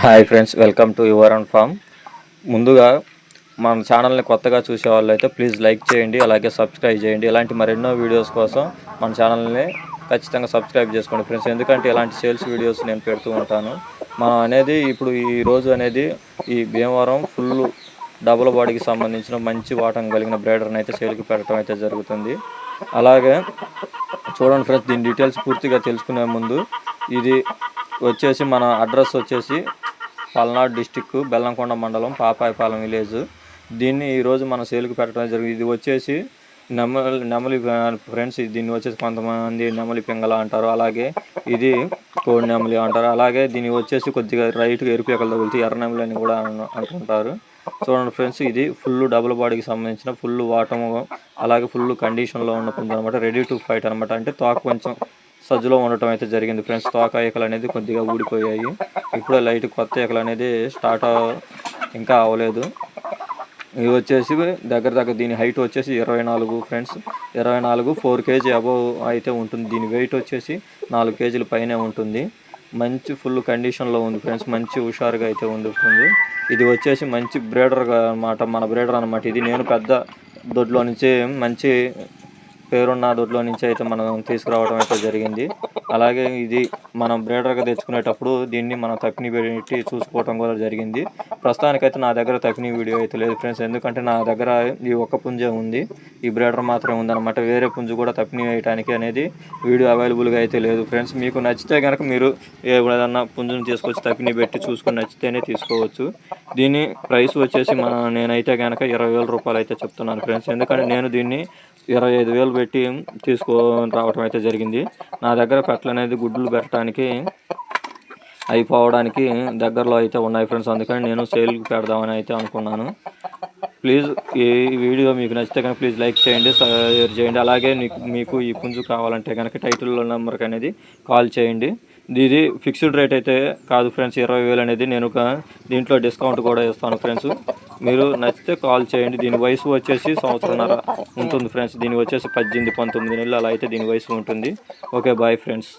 Hi friends welcome to your and farm. ముందుగా మన ఛానల్ని కొత్తగా చూసే వాళ్ళు అయితే ప్లీజ్ లైక్ చేయండి అలాగే సబ్స్క్రైబ్ చేయండి. ఇలాంటి మరెన్నో వీడియోస్ కోసం మన ఛానల్ని ఖచ్చితంగా సబ్స్క్రైబ్ చేసుకోండి ఫ్రెండ్స్. ఎందుకంటే ఇలాంటి సేల్స్ వీడియోస్ నేను పెడుతూ ఉంటాను. మనం అనేది ఇప్పుడు ఈ రోజు అనేది ఈ భీమవరం ఫుల్ డబుల్ బాడీకి సంబంధించిన మంచి వాటం కలిగిన బ్రేడర్ని అయితే సేల్కి పెట్టడం అయితే జరుగుతుంది. అలాగే చూడండి ఫ్రెండ్స్ దీని డీటెయిల్స్ పూర్తిగా తెలుసుకునే ముందు ఇది వచ్చేసి మన అడ్రస్ వచ్చేసి పల్నాడు డిస్టిక్ బెల్లంకొండ మండలం పాపాయపాలెం విలేజ్. దీన్ని ఈరోజు మన సేల్కి పెట్టడం జరిగింది. ఇది వచ్చేసి నెమలి నెమలి ఫ్రెండ్స్ దీన్ని వచ్చేసి కొంతమంది నెమలి పింగళ అంటారు. అలాగే ఇది కోడి నెమలి అంటారు. అలాగే దీన్ని వచ్చేసి కొద్దిగా రైట్గా ఎరుపు ఎక్కడ తగులుతూ ఎర్ర నెమలి అని కూడా అంటుంటారు. చూడండి ఫ్రెండ్స్ ఇది ఫుల్ డబుల్ బాడీకి సంబంధించిన ఫుల్ వాటము అలాగే ఫుల్ కండిషన్లో ఉన్న పుంజు అనమాట రెడీ టు ఫైట్ అనమాట అంటే తోక కొంచెం సజ్జలో ఉండటం అయితే జరిగింది ఫ్రెండ్స్. తోక ఈకలు అనేది కొద్దిగా ఊడిపోయాయి. ఇప్పుడే లైట్ కొత్త ఈకలు అనేది స్టార్ట్ ఇంకా అవ్వలేదు. ఇది వచ్చేసి దగ్గర దగ్గర దీని హైట్ వచ్చేసి ఇరవై నాలుగు ఫ్రెండ్స్. ఇరవై నాలుగు ఫోర్ కేజీ అబవ్ అయితే ఉంటుంది. దీని వెయిట్ వచ్చేసి నాలుగు కేజీల పైనే ఉంటుంది. మంచి ఫుల్ కండిషన్లో ఉంది ఫ్రెండ్స్. మంచి హుషారుగా అయితే ఉంటుంది ఇది వచ్చేసి మంచి బ్రేడర్గా అన్నమాట మన బ్రేడర్ అనమాట ఇది నేను పెద్ద దొడ్లో నుంచి మంచి పేరున్న దొడ్లో నుంచి అయితే మనం తీసుకురావడం అయితే జరిగింది. అలాగే ఇది మనం బ్రేడర్గా తెచ్చుకునేటప్పుడు దీన్ని మనం తక్ని పెట్టి చూసుకోవడం కూడా జరిగింది. ప్రస్తుతానికైతే నా దగ్గర తక్కిని వీడియో అయితే లేదు ఫ్రెండ్స్. ఎందుకంటే నా దగ్గర ఈ ఒక్క పుంజే ఉంది. ఈ బ్రేడర్ మాత్రమే ఉందన్నమాట. వేరే పుంజు కూడా తక్కిని వేయడానికి అనేది వీడియో అవైలబుల్గా అయితే లేదు ఫ్రెండ్స్. మీకు నచ్చితే కనుక మీరు ఏదన్నా పుంజును తీసుకొచ్చి తక్ని పెట్టి చూసుకొని నచ్చితేనే తీసుకోవచ్చు. దీని ప్రైస్ వచ్చేసి మన నేనైతే కనుక ఇరవై వేల రూపాయలు అయితే చెప్తున్నాను ఫ్రెండ్స్. ఎందుకంటే నేను దీన్ని ఇరవై ఐదు వేలు పెట్టి తీసుకొని రావటం అయితే జరిగింది. నా దగ్గర పెట్టలు అనేది గుడ్లు పెట్టడానికి అయిపోవడానికి దగ్గరలో అయితే ఉన్నాయి ఫ్రెండ్స్. అందుకని నేను సేల్కి పెడదామని అయితే అనుకున్నాను. ప్లీజ్ ఈ వీడియో మీకు నచ్చితే కనుక ప్లీజ్ లైక్ చేయండి షేర్ చేయండి. అలాగే మీకు మీకు ఈ పుంజు కావాలంటే కనుక టైటిల్ నెంబర్కి అనేది కాల్ చేయండి. ఇది ఫిక్స్డ్ రేట్ అయితే కాదు ఫ్రెండ్స్ ఇరవై వేలు అనేది నేను ఒక దీంట్లో డిస్కౌంట్ కూడా ఇస్తాను ఫ్రెండ్స్. మీరు నచ్చితే కాల్ చేయండి. దీని వయసు వచ్చేసి సంవత్సరంన్నర ఉంటుంది ఫ్రెండ్స్. దీని వచ్చేసి పద్దెనిమిది పంతొమ్మిది నెలలు అలా అయితే దీని వయసు ఉంటుంది. Okay bye friends.